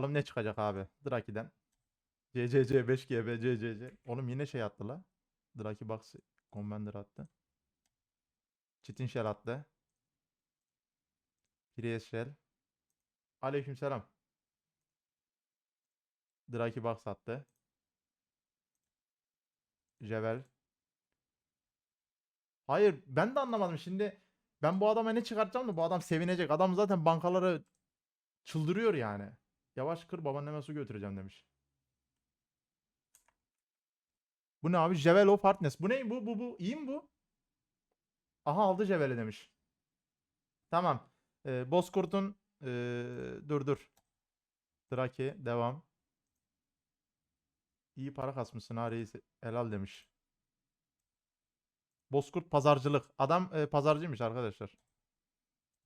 Bakalım ne çıkacak abi. Draki'den. CCC 5GB CCC. Oğlum yine şey attı la. Draki Box Commander attı. Çitin Shell attı. Priest Shell. Aleykümselam. Draki Box attı. Jevel. Hayır ben de anlamadım şimdi. Ben bu adama ne çıkartacağım da bu adam sevinecek. Adam zaten bankaları çıldırıyor yani. Yavaş kır babaanneme su götüreceğim demiş. Bu ne abi? Jevel of Hardness. Bu ne? Bu bu bu. İyi mi bu? Aha aldı Jevel'i demiş. Tamam. Ee, Bozkurt'un ee, dur dur. Draki devam. İyi para kasmışsın ha reis. Helal demiş. Bozkurt pazarcılık. Adam e, pazarcıymış arkadaşlar.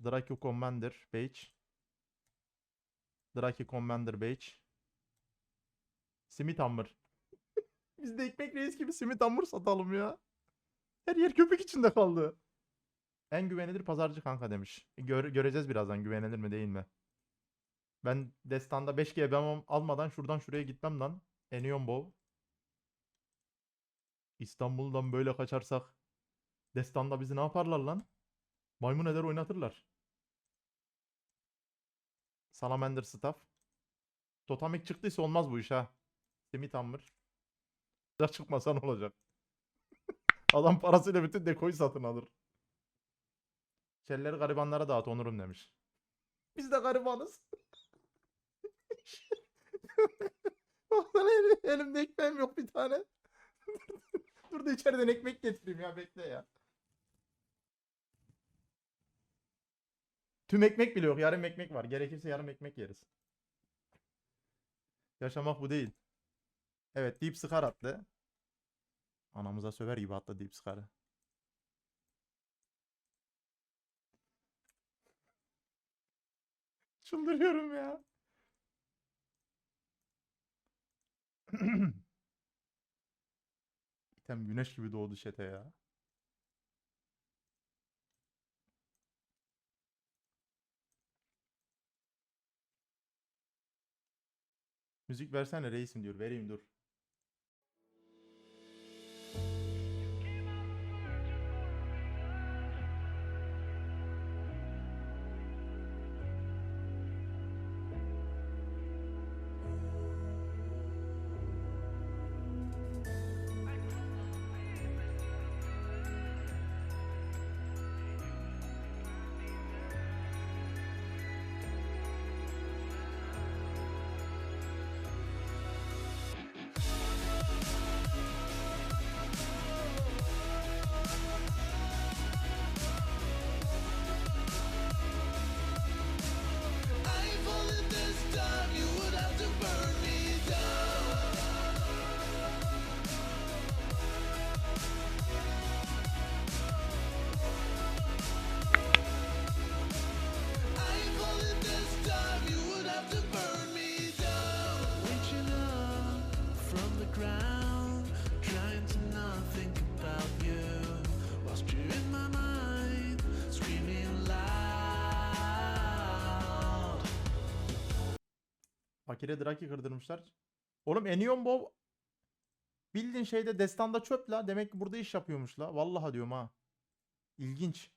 Draki Commander Page. Draki Commander Page. Simit Hammer. Biz de ekmek reis gibi simit hamur satalım ya. Her yer köpek içinde kaldı. En güvenilir pazarcı kanka demiş. Gör- göreceğiz birazdan güvenilir mi değil mi? Ben destanda 5 GB almadan şuradan şuraya gitmem lan. Enion Bow. İstanbul'dan böyle kaçarsak destanda bizi ne yaparlar lan? Maymun eder oynatırlar. Salamander Staff. Totemik çıktıysa olmaz bu iş ha. Simit Hammer. Ya çıkmasa ne olacak? Adam parasıyla bütün dekoyu satın alır. Şelleri garibanlara dağıt onurum demiş. Biz de garibanız. Baksana elim- elimde ekmeğim yok bir tane. Dur da içeriden ekmek getireyim ya bekle ya. Tüm ekmek bile yok. Yarım ekmek var. Gerekirse yarım ekmek yeriz. Yaşamak bu değil. Evet Deep Scar attı. Anamıza söver gibi attı Deep Scar'ı. Çıldırıyorum ya. İtem güneş gibi doğdu çete ya. Müzik versene reisim diyor. Vereyim dur. Fakire Draki kırdırmışlar. Oğlum Enion Bow bildiğin şeyde destanda çöp la. Demek ki burada iş yapıyormuş la. Vallahi diyorum ha. İlginç.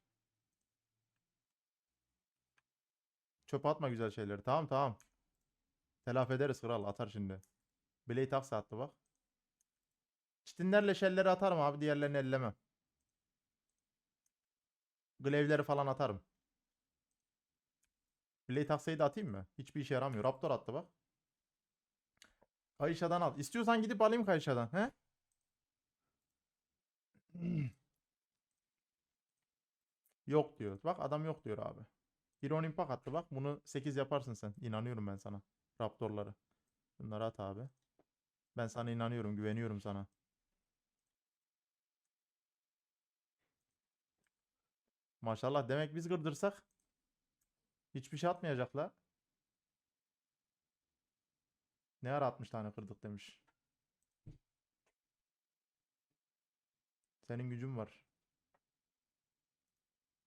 Çöp atma güzel şeyleri. Tamam tamam. Telafi ederiz kral. Atar şimdi. Blade Axe attı bak. Çitinlerle şelleri atarım abi. Diğerlerini ellemem. Glaive'leri falan atarım. Blade Axe'yi de atayım mı? Hiçbir işe yaramıyor. Raptor attı bak. Kayışa'dan al. İstiyorsan gidip alayım Kayışa'dan. He? Yok diyor. Bak adam yok diyor abi. Iron Impact attı bak. Bunu 8 yaparsın sen. İnanıyorum ben sana. Raptorları. Bunları at abi. Ben sana inanıyorum. Güveniyorum sana. Maşallah. Demek biz kırdırsak hiçbir şey atmayacaklar. Ne ara 60 tane kırdık demiş. Senin gücün var.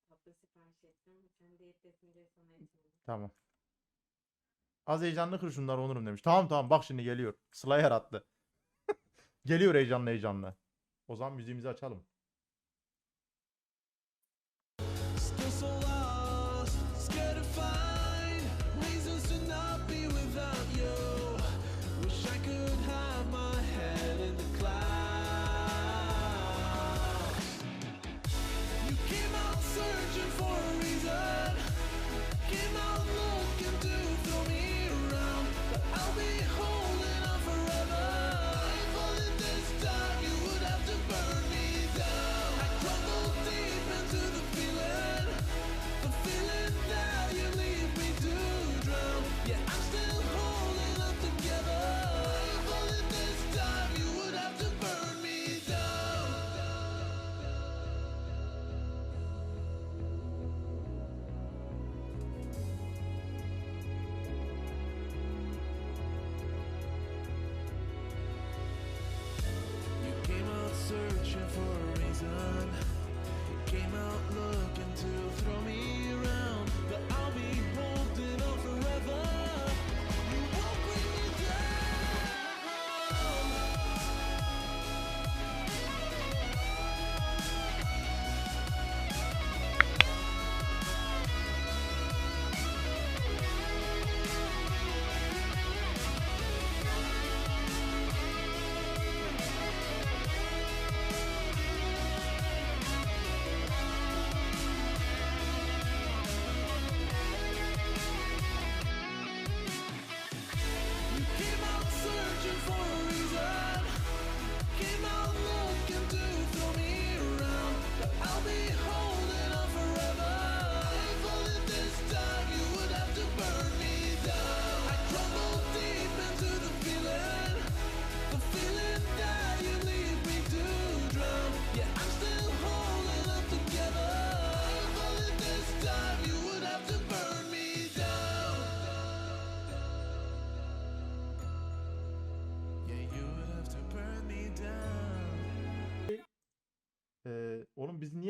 Tatlı sipariş ettim. Sen de etlesin diye sana etmedim. Tamam. Az heyecanlı kır şunları Onur'um demiş. Tamam tamam bak şimdi geliyor. Slayer attı. geliyor heyecanlı heyecanlı. O zaman müziğimizi açalım.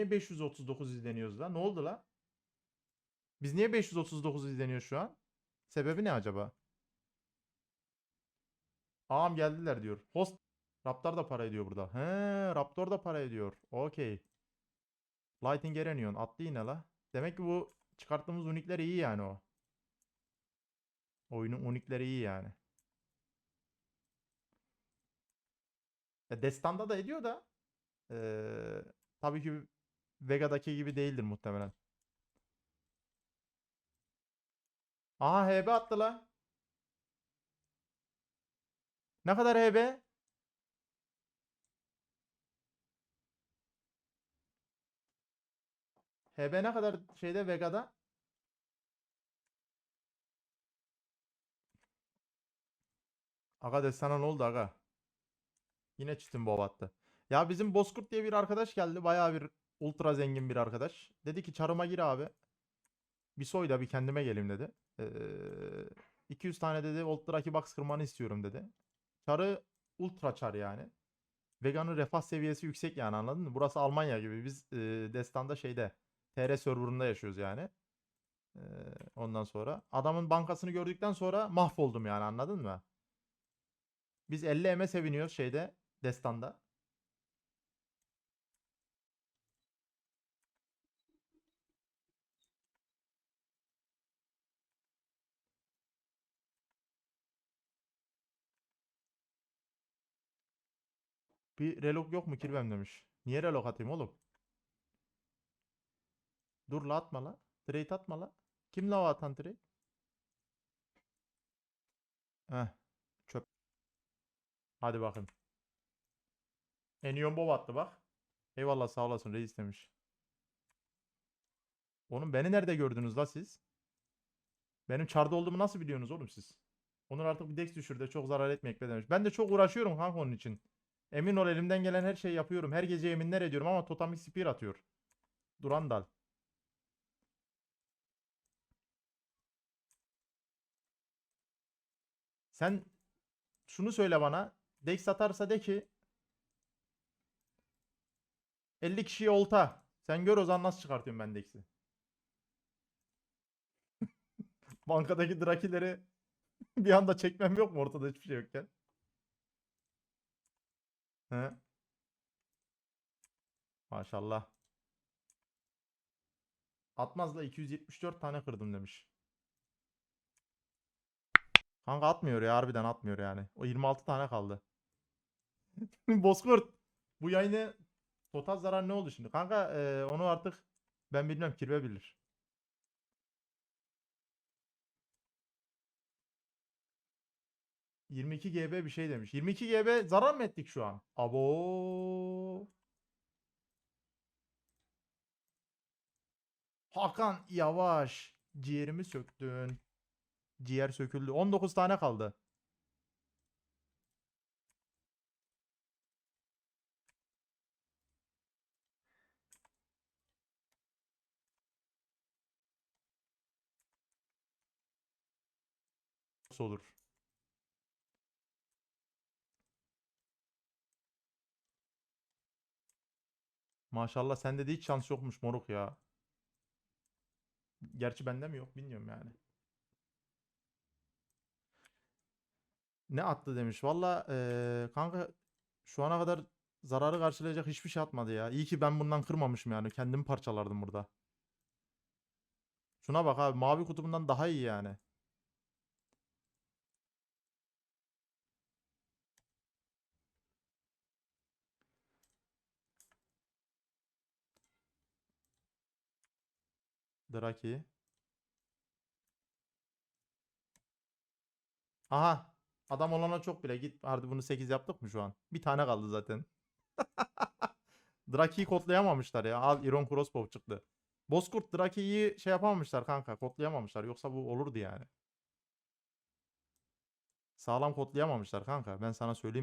Niye 539 izleniyoruz lan? Ne oldu la? Biz niye 539 izleniyor şu an? Sebebi ne acaba? Ağam geldiler diyor. Host Raptor da para ediyor burada. He, Raptor da para ediyor. Okey. Lighting Erenion attı yine la. Demek ki bu çıkarttığımız unikler iyi yani o. Oyunun unikleri iyi yani. Ya Destan'da da ediyor da eee, tabii ki Vega'daki gibi değildir muhtemelen. Aha HB attı la. Ne kadar HB? HB ne kadar şeyde Vega'da? Aga Destan'a ne oldu aga? Yine çitin bob attı. Ya bizim Bozkurt diye bir arkadaş geldi. Bayağı bir ultra zengin bir arkadaş. Dedi ki çarıma gir abi. Bir soy da bir kendime geleyim dedi. Ee, 200 tane dedi ultra box kırmanı istiyorum dedi. Çarı ultra çar yani. Veganın refah seviyesi yüksek yani anladın mı? Burası Almanya gibi. Biz e, Destan'da şeyde TR serverında yaşıyoruz yani. Ee, ondan sonra adamın bankasını gördükten sonra mahvoldum yani anladın mı? Biz 50 M'e seviniyoruz şeyde Destan'da. Bir relok yok mu kirvem demiş. Niye relok atayım oğlum? Dur la atma la. Trade atma la. Kim la o atan trade? Heh. Çöp. Hadi bakayım. Enion Bob attı bak. Eyvallah sağ olasın reis demiş. Oğlum beni nerede gördünüz la siz? Benim çarda olduğumu nasıl biliyorsunuz oğlum siz? Onur artık bir dex düşür de çok zarar etmeyek be demiş. Ben de çok uğraşıyorum kanka onun için. Emin ol elimden gelen her şeyi yapıyorum. Her gece yeminler ediyorum ama Totemik Spear atıyor. Durandal. Sen şunu söyle bana. Dex atarsa de ki 50 kişiye olta. Sen gör o zaman nasıl çıkartıyorum ben Dex'i. Bankadaki drakileri bir anda çekmem yok mu ortada hiçbir şey yokken? He? Maşallah. Atmaz'la 274 tane kırdım demiş. Kanka atmıyor ya harbiden atmıyor yani. O 26 tane kaldı. Bozkurt. Bu yayını total zarar ne oldu şimdi? Kanka eee, onu artık ben bilmem kirve bilir. ...22 GB bir şey demiş. 22 GB zarar mı ettik şu an? Abo. Hakan yavaş. Ciğerimi söktün. Ciğer söküldü. 19 tane kaldı. Olur? Maşallah sende de hiç şans yokmuş moruk ya. Gerçi bende mi yok bilmiyorum yani. Ne attı demiş. Valla eee, kanka şu ana kadar zararı karşılayacak hiçbir şey atmadı ya. İyi ki ben bundan kırmamışım yani. Kendimi parçalardım burada. Şuna bak abi mavi kutumundan daha iyi yani. Draki. Aha. Adam olana çok bile. Git hadi bunu 8 yaptık mı şu an? Bir tane kaldı zaten. Draki'yi kodlayamamışlar ya. Al Iron Crossbow çıktı. Bozkurt Draki'yi şey yapamamışlar kanka. Kodlayamamışlar. Yoksa bu olurdu yani. Sağlam kodlayamamışlar kanka. Ben sana söyleyeyim